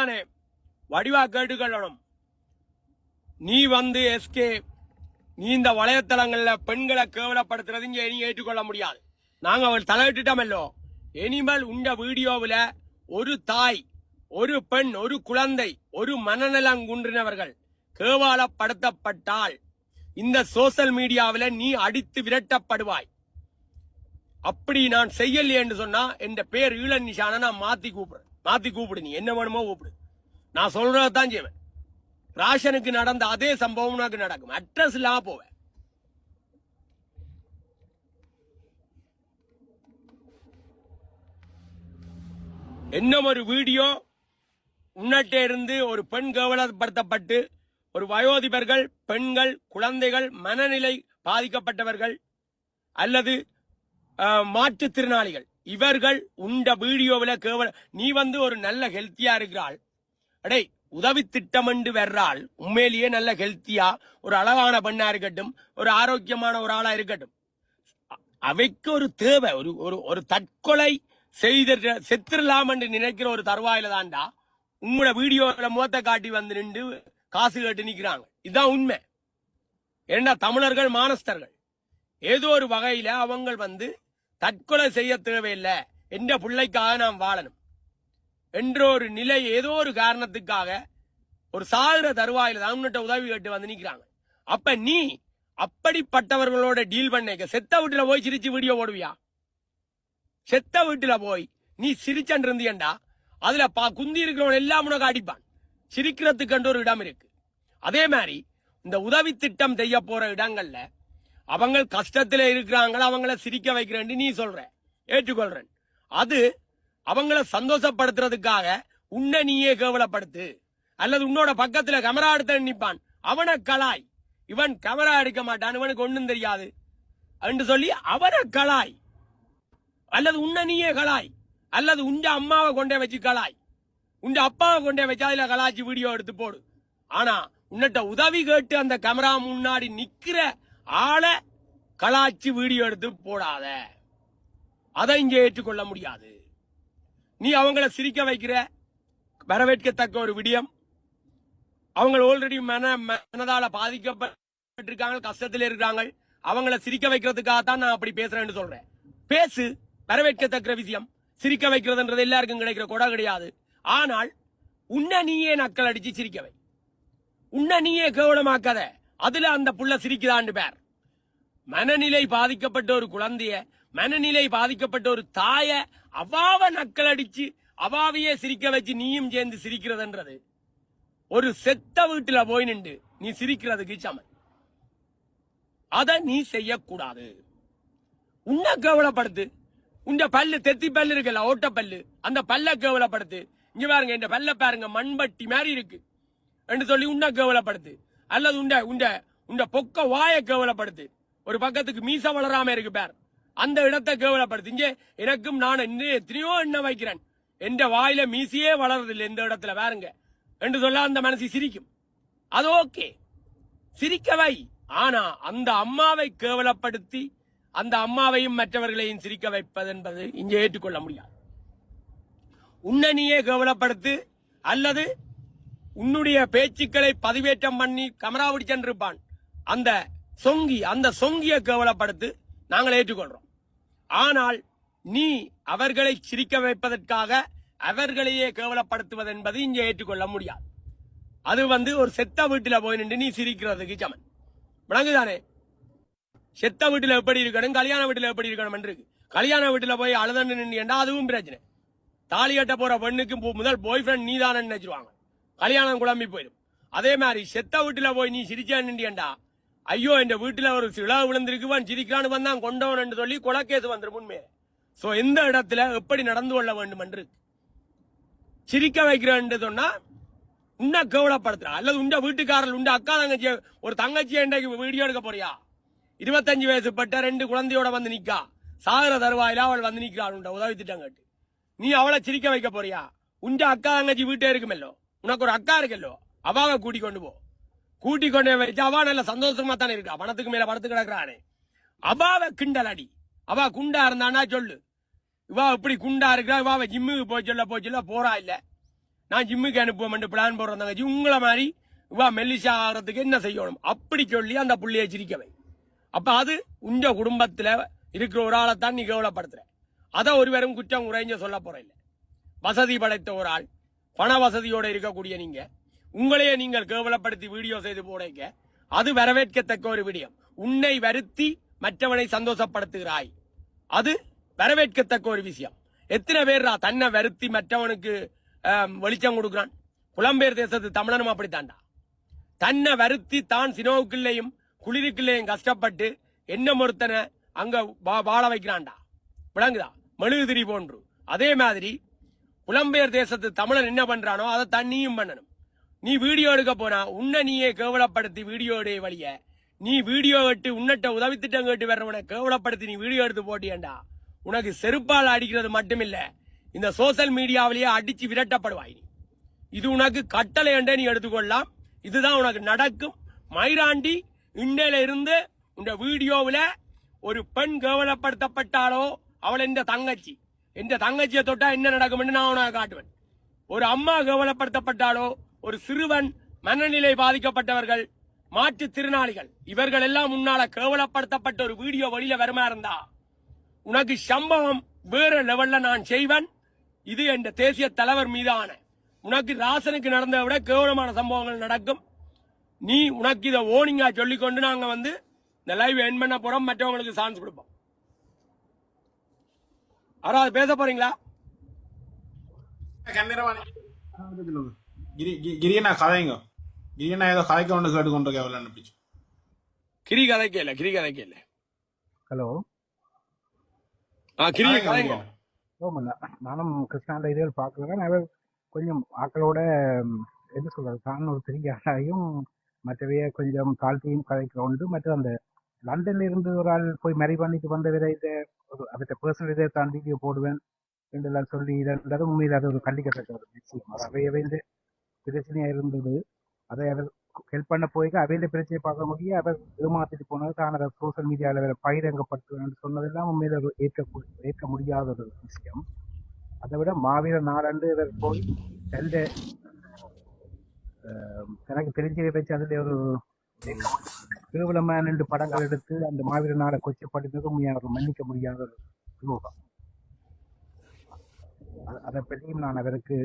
விளங்குதானே வடிவா கேட்டுக்கொள்ளணும் நீ வந்து எஸ்கே நீ இந்த வலைத்தளங்கள்ல பெண்களை கேவலப்படுத்துறது இங்கே இனி ஏற்றுக்கொள்ள முடியாது நாங்க அவள் தலையிட்டுட்டோமல்லோ இனிமேல் உண்ட வீடியோவுல ஒரு தாய் ஒரு பெண் ஒரு குழந்தை ஒரு மனநலம் குன்றினவர்கள் கேவலப்படுத்தப்பட்டால் இந்த சோசியல் மீடியாவுல நீ அடித்து விரட்டப்படுவாய் அப்படி நான் செய்யலையே என்று சொன்னா என் பேர் ஈழன் நிஷான நான் மாத்தி கூப்பிடுறேன் மாத்தி கூப்பிடு நீ என்ன வேணுமோ கூப்பிடு. நான் சொல்றதான் செய்வேன். ராஷனுக்கு நடந்த அதே சம்பவம் உனக்கு நடக்கும். அட்ரஸ் இல்லாம போவேன் என்ன ஒரு வீடியோ? உன்னட்டே இருந்து ஒரு பெண் கவலப்படுத்தப்பட்டு ஒரு வயோதிபர்கள் பெண்கள் குழந்தைகள் மனநிலை பாதிக்கப்பட்டவர்கள் அல்லது மாற்றுத்திறனாளிகள். இவர்கள் உண்ட வீடியோவில் கேவல நீ வந்து ஒரு நல்ல ஹெல்த்தியா இருக்கிறாள். அடே உதவி திட்டம் என்று வர்றாள். உண்மையிலேயே நல்ல ஹெல்த்தியா ஒரு அழகான பெண்ணா இருக்கட்டும் ஒரு ஆரோக்கியமான ஒரு ஆளா இருக்கட்டும். அவைக்கு ஒரு தேவை ஒரு ஒரு ஒரு தற்கொலை செய்த செத்துடலாம் என்று நினைக்கிற ஒரு தருவாயில தாண்டா உங்களோட வீடியோவில் முகத்தை காட்டி வந்து நின்று காசு கேட்டு நிற்கிறாங்க இதுதான் உண்மை. ஏன்னா தமிழர்கள் மானஸ்தர்கள். ஏதோ ஒரு வகையில அவங்க வந்து தற்கொலை செய்ய தேவையில்லை. என்ற பிள்ளைக்காக நாம் வாழணும். என்ற ஒரு நிலை ஏதோ ஒரு காரணத்துக்காக ஒரு சாகுற தருவாயில தான் உதவி கேட்டு வந்து நிக்கிறாங்க. அப்ப நீ அப்படிப்பட்டவர்களோட டீல் பண்ணிக்க. செத்த வீட்டுல போய் சிரிச்சு வீடியோ போடுவியா? செத்த வீட்டுல போய் நீ சிரிச்சன் இருந்தியண்டா அதுல பா குந்தி இருக்கிறவன் எல்லாம் உனக்கு அடிப்பான். சிரிக்கிறதுக்கு ஒரு இடம் இருக்கு. அதே மாதிரி இந்த உதவி திட்டம் செய்ய போற இடங்கள்ல அவங்க கஷ்டத்தில் இருக்கிறாங்கள அவங்கள சிரிக்க வைக்கிறேன்னு நீ சொல்ற. ஏற்றுக்கொள்றேன். அது அவங்கள சந்தோஷப்படுத்துறதுக்காக உன்னை நீயே கேவலப்படுத்து. அல்லது உன்னோட பக்கத்துல கமரா எடுத்த நிற்பான் அவனை கலாய். இவன் கேமரா எடுக்க மாட்டான் இவனுக்கு ஒன்றும் தெரியாது. என்று சொல்லி அவனை கலாய். அல்லது உன்னை நீயே கலாய். அல்லது உண்ட அம்மாவை கொண்டே வச்சு கலாய். உண்ட அப்பாவை கொண்டே வச்சு அதுல கலாய்ச்சி வீடியோ எடுத்து போடு. ஆனா உன்னிட்ட உதவி கேட்டு அந்த கேமரா முன்னாடி நிக்கிற ஆளை கலாச்சி வீடியோ எடுத்து போடாத. அதை இங்கே ஏற்றுக்கொள்ள முடியாது. நீ அவங்கள சிரிக்க வைக்கிற வரவேற்கத்தக்க ஒரு விடியம். அவங்க ஆல்ரெடி மன மனதால பாதிக்கப்பட்டிருக்காங்க கஷ்டத்தில் இருக்காங்க அவங்கள சிரிக்க வைக்கிறதுக்காக தான் நான் அப்படி பேசுறேன்னு சொல்றேன். பேசு வரவேற்கத்தக்க விஷயம். சிரிக்க வைக்கிறதுன்றது எல்லாருக்கும் கிடைக்கிற கொடை கிடையாது. ஆனால் உன்னை நீயே நக்கல் அடிச்சு சிரிக்க வை. உன்னை நீயே கேவலமாக்காத. அதுல அந்த புள்ள சிரிக்குதான்னு பேர். மனநிலை பாதிக்கப்பட்ட ஒரு குழந்தைய மனநிலை பாதிக்கப்பட்ட ஒரு தாய அவாவ நக்கல் அடிச்சு அவாவையே சிரிக்க வச்சு நீயும் சேர்ந்து சிரிக்கிறதுன்றது. ஒரு செத்த வீட்டுல போய் நின்று நீ சிரிக்கிறதுக்கு சமன். அத நீ செய்யக்கூடாது. உன்னை கேவலப்படுத்து. உண்ட பல்லு தெத்தி பல்லு இருக்குல்ல ஓட்ட பல்லு அந்த பல்ல கேவலப்படுத்து. இங்க பாருங்க இந்த பல்ல பாருங்க மண்பட்டி மாதிரி இருக்கு. என்று சொல்லி உன்னை கேவலப்படுத்து. அல்லது உண்ட உண்ட உண்ட பொக்க வாய கேவலப்படுத்து. ஒரு பக்கத்துக்கு மீச வளராம இருக்கு பேர். அந்த இடத்தை கேவலப்படுத்தி. இங்கே எனக்கும் நான் இன்னும் எத்தனையோ எண்ணெய் வைக்கிறேன். எந்த வாயில மீசியே வளர்றதில்லை இந்த இடத்துல பாருங்க. என்று சொல்ல அந்த மனசு சிரிக்கும். அது ஓகே. சிரிக்கவை. ஆனா அந்த அம்மாவை கேவலப்படுத்தி அந்த அம்மாவையும் மற்றவர்களையும் சிரிக்க வைப்பது என்பது இங்கே ஏற்றுக்கொள்ள முடியாது. உன்னனியே கேவலப்படுத்து அல்லது உன்னுடைய பேச்சுக்களை பதிவேற்றம் பண்ணி கமராவிடி சென்றிருப்பான். அந்த சொங்கி அந்த சொங்கிய கேவலப்படுத்து நாங்கள் ஏற்றுக்கொள்றோம். ஆனால் நீ அவர்களை சிரிக்க வைப்பதற்காக அவர்களையே கேவலப்படுத்துவது என்பது இங்கே ஏற்றுக்கொள்ள முடியாது. அது வந்து ஒரு செத்த வீட்டில் போய் நின்று நீ சிரிக்கிறதுக்கு சமன். விளங்குதானே? செத்த வீட்டில் எப்படி இருக்கணும் கல்யாண வீட்டில் எப்படி இருக்கணும் என்று இருக்கு. கல்யாண வீட்டில் போய் அழுதன்னு நின்றா அதுவும் பிரச்சனை. தாலி கட்ட போற பெண்ணுக்கு முதல் பாய் ஃப்ரெண்ட் நீ தானே நினைச்சிருவாங்க. கல்யாணம் குழம்பி போயிடும். அதே மாதிரி செத்த வீட்டில் போய் நீ சிரிச்சா நின்றியண்டா ஐயோ இந்த வீட்டுல ஒரு சிலா விழுந்திருக்குவான் சிரிக்கிறான்னு வந்தான் கொண்டவன் என்று சொல்லி கொலக்கேசு வந்துடும் உண்மையே. சோ எந்த இடத்துல எப்படி நடந்து கொள்ள வேண்டும் என்று? சிரிக்க வைக்கிறேன் சொன்னா உன்னை கேவலப்படுத்துற. அல்லது உண்ட வீட்டுக்காரர் உண்ட அக்கா தங்கச்சி ஒரு தங்கச்சி இன்றைக்கு வீடியோ எடுக்க போறியா? இருபத்தஞ்சு வயசு பட்ட ரெண்டு குழந்தையோட வந்து நிக்கா. சாகர தருவாயில அவள் வந்து நிக்கிறாள் உண்ட உதவி திட்டம் கேட்டு. நீ அவளை சிரிக்க வைக்க போறியா? உண்ட அக்கா தங்கச்சி வீட்டே இருக்குமல்லோ? உனக்கு ஒரு அக்கா இருக்கல்லோ? அவாவை கூட்டி கொண்டு போ. கூட்டி கொண்டு வச்சு அவா நல்ல சந்தோஷமா தானே இருக்கா. பணத்துக்கு மேல பணத்துக்கு கிடக்குறானே. அவாவை கிண்டல் அடி அவா குண்டா இருந்தானா சொல்லு. இவா இப்படி குண்டா இருக்கிறா இவாவை ஜிம்முக்கு போய் சொல்ல போய் சொல்ல போறா இல்ல. நான் ஜிம்முக்கு அனுப்புவோம் பிளான் போடுறதாங்க உங்களை மாதிரி இவா மெல்லிசா ஆகிறதுக்கு என்ன செய்யணும்? அப்படி சொல்லி அந்த புள்ளையை சிரிக்கவை அப்ப அது உங்க குடும்பத்துல இருக்கிற ஒரு ஆளைத்தான் நீ கேவலப்படுத்துற. அதை ஒருவரும் குற்றம் குறைஞ்ச சொல்ல போற இல்லை. வசதி படைத்த ஒரு ஆள். பண வசதியோட இருக்கக்கூடிய நீங்க. உங்களையே நீங்கள் கேவலப்படுத்தி வீடியோ செய்து போடைக்க அது வரவேற்கத்தக்க ஒரு விடயம். உன்னை வருத்தி மற்றவனை சந்தோஷப்படுத்துகிறாய். அது வரவேற்கத்தக்க ஒரு விஷயம். எத்தனை பேர்ரா தன்னை வருத்தி மற்றவனுக்கு வெளிச்சம் கொடுக்குறான்? புலம்பெயர் தேசத்து தமிழனும் அப்படித்தான்டா. தன்னை வருத்தி தான் சினோவுக்குள்ளேயும் குளிருக்குள்ளேயும் கஷ்டப்பட்டு என்ன ஒருத்தனை அங்க வா- வாழ வைக்கிறான்டா. விளங்குதா? மெழுகுதிரி போன்று. அதே மாதிரி புலம்பெயர் தேசத்து தமிழன் என்ன பண்றானோ அதை தண்ணியும் பண்ணணும். நீ வீடியோ எடுக்க போனா உன்னை நீயே கேவலப்படுத்தி வீடியோ எடுக்க வழிய. நீ வீடியோ எடுத்து உன்னட்ட உதவி திட்டம் கேட்டு வர்றவனை கேவலப்படுத்தி நீ வீடியோ எடுத்து போட்டியண்டா. உனக்கு செருப்பால் அடிக்கிறது மட்டுமில்ல இந்த சோசியல் மீடியாவிலேயே அடிச்சு விரட்டப்படுவாய் நீ. இது உனக்கு கட்டளை என்றே நீ எடுத்துக்கொள்ளலாம். இதுதான் உனக்கு நடக்கும். மயிராண்டி இண்டையில இருந்து இந்த வீடியோவில் ஒரு பெண் கேவலப்படுத்தப்பட்டாலோ அவள் எந்த தங்கச்சி. எந்த தங்கச்சியை தொட்டா என்ன நடக்கும்னு நான் உனக்கு காட்டுவேன். ஒரு அம்மா கேவலப்படுத்தப்பட்டாலோ ஒரு சிறுவன் மனநிலை பாதிக்கப்பட்டவர்கள் மாற்றுத் திறனாளிகள் இவர்கள் எல்லாம் முன்னால கேவலப்படுத்தப்பட்ட ஒரு வீடியோ வெளியில வருமா இருந்தா? உனக்கு சம்பவம் வேற லெவல்ல நான் செய்வேன். இது என் தேசிய தலைவர் மீதான உனக்கு ராசனுக்கு நடந்ததை விட கேவலமான சம்பவங்கள் நடக்கும். நீ உனக்கு இதை ஓனிங்கா சொல்லிக்கொண்டு நாங்க வந்து இந்த லைவ் என் பண்ண போறோம். மற்றவங்களுக்கு சான்ஸ் கொடுப்போம். யாராவது பேச போறீங்களா? கிரி கிரியனா கதைங்க. கிரியனா ஏதோ கதைக்க ஒன்று கேட்டுக்கொண்டிருக்க அவள் அனுப்பிச்சு கிரி கதைக்க இல்லை கிரி கதைக்க இல்லை. ஹலோ? ஆ கிரிய கதைங்க ஓமண்ணா நானும் கிருஷ்ணா இதழ் பார்க்கல. நான் கொஞ்சம் ஆக்களோட எது சொல்றது தான் ஒரு பெரிய ஆளாயும் மற்றவைய கொஞ்சம் தாழ்த்தியும் கதைக்கிற ஒன்று மற்றும் அந்த லண்டன்ல இருந்து ஒரு ஆள் போய் மேரி பண்ணிட்டு வந்த விதை இதை அவற்றை பர்சனல் இதை தான் வீடியோ போடுவேன் என்றெல்லாம் சொல்லி இதெல்லாம் உண்மையில் அது ஒரு கண்டிக்கத்தக்க ஒரு விஷயம். அவையவே பிரச்சனையாக பிரச்சனையா இருந்தது. அதை அவர் ஹெல்ப் பண்ண போய் அவையில பிரச்சனை பார்க்க முடியும் அவர் ஏமாத்திட்டு போனது தான். அதை சோசியல் மீடியாவில் வேற பயிரங்கப்பட்டு சொன்னதெல்லாம் உண்மையில ஏற்க ஏற்க முடியாத ஒரு விஷயம். அதை விட மாவீர நாளன்று இவர் போய் எந்த எனக்கு தெரிஞ்சதை வச்சு அதில் ஒரு கேவலமான ரெண்டு படங்கள் எடுத்து அந்த மாவீர நாளை கொச்சப்படுத்தது உண்மையாக மன்னிக்க முடியாத ஒரு துரோகம் அதை பற்றியும் நான் அவருக்கு